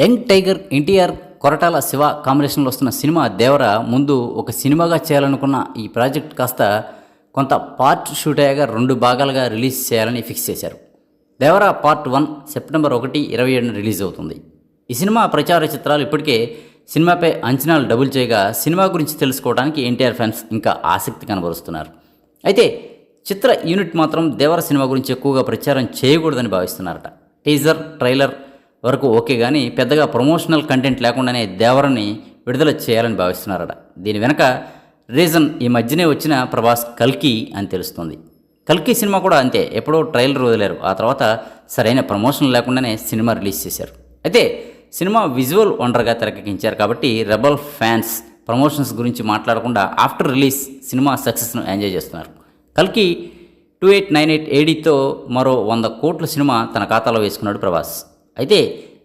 Young tiger NTR Koratala Siva కాంబినేషన్లో వస్తున్న cinema దేవర ముందు ఒక సినిమాగా చేయాలనుకున్న ఈ ప్రాజెక్ట్ కాస్త కొంత పార్ట్ షూట్ అయ్యాక రెండు భాగాలుగా రిలీజ్ చేయాలని ఫిక్స్ చేశారు. దేవర పార్ట్ వన్ సెప్టెంబర్ ఒకటి ఇరవై ఏడున రిలీజ్ అవుతుంది. ఈ సినిమా ప్రచార చిత్రాలు ఇప్పటికే సినిమాపై అంచనాలు డబుల్ చేయగా సినిమా గురించి తెలుసుకోవడానికి ఎన్టీఆర్ ఫ్యాన్స్ ఇంకా ఆసక్తి కనబరుస్తున్నారు. అయితే చిత్ర యూనిట్ మాత్రం దేవర సినిమా గురించి ఎక్కువగా ప్రచారం చేయకూడదని భావిస్తున్నారట. టీజర్ ట్రైలర్ వరకు ఓకే కానీ పెద్దగా ప్రమోషనల్ కంటెంట్ లేకుండానే దేవరని విడుదల చేయాలని భావిస్తున్నారట. దీని వెనక రీజన్ ఈ మధ్యనే వచ్చిన ప్రభాస్ కల్కి అని తెలుస్తుంది. కల్కి సినిమా కూడా అంతే ఎప్పుడో ట్రైలర్ వదిలేరు. ఆ తర్వాత సరైన ప్రమోషన్ లేకుండానే సినిమా రిలీజ్ చేశారు. అయితే సినిమా విజువల్ వండర్గా తెరకెక్కించారు కాబట్టి రెబల్ ఫ్యాన్స్ ప్రమోషన్స్ గురించి మాట్లాడకుండా ఆఫ్టర్ రిలీజ్ సినిమా సక్సెస్ను ఎంజాయ్ చేస్తున్నారు. కల్కి టూ ఎయిట్ నైన్ ఎయిట్ ఏడీతో మరో వంద కోట్ల సినిమా తన ఖాతాలో వేసుకున్నాడు ప్రభాస్. అయితే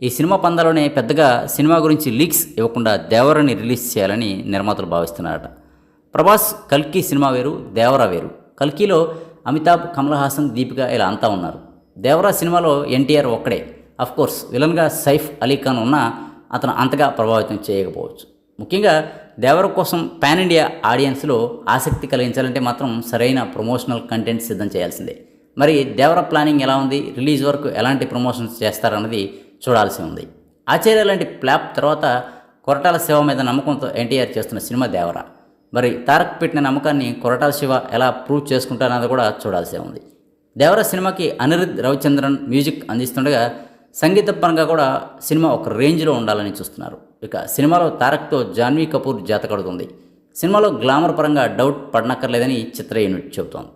ఈ సినిమా పందాలోనే పెద్దగా సినిమా గురించి లీక్స్ ఇవ్వకుండా దేవరని రిలీజ్ చేయాలని నిర్మాతలు భావిస్తున్నారట. ప్రభాస్ కల్కి సినిమా వేరు దేవరా వేరు. కల్కిలో అమితాబ్ కమల్ హాసన్ దీపిక ఇలా అంతా ఉన్నారు. దేవరా సినిమాలో ఎన్టీఆర్ ఒక్కడే. కోర్స్ విలన్గా సైఫ్ అలీ ఖాన్ ఉన్నా అతను అంతగా ప్రభావితం చేయకపోవచ్చు. ముఖ్యంగా దేవర కోసం పాన్ ఇండియా ఆడియన్స్లో ఆసక్తి కలిగించాలంటే మాత్రం సరైన ప్రమోషనల్ కంటెంట్ సిద్ధం చేయాల్సిందే. మరి దేవర ప్లానింగ్ ఎలా ఉంది? రిలీజ్ వరకు ఎలాంటి ప్రమోషన్స్ చేస్తారన్నది చూడాల్సి ఉంది. ఆచార్య లాంటి ప్లాప్ తర్వాత కొరటాల శివ మీద నమ్మకంతో ఎన్టీఆర్ చేస్తున్న సినిమా దేవర. మరి తారక్ పెట్టిన నమ్మకాన్ని కొరటాల శివ ఎలా ప్రూవ్ చేసుకుంటారన్నది కూడా చూడాల్సి ఉంది. దేవర సినిమాకి అనిరుద్ రవిచంద్రన్ మ్యూజిక్ అందిస్తుండగా సంగీత పరంగా కూడా సినిమా ఒక రేంజ్లో ఉండాలని చూస్తున్నారు. ఇక సినిమాలో తారక్తో జాన్వీ కపూర్ జాతకడుతుంది. సినిమాలో గ్లామర్ పరంగా డౌట్ పడనక్కర్లేదని చిత్ర యూనిట్ చెబుతోంది.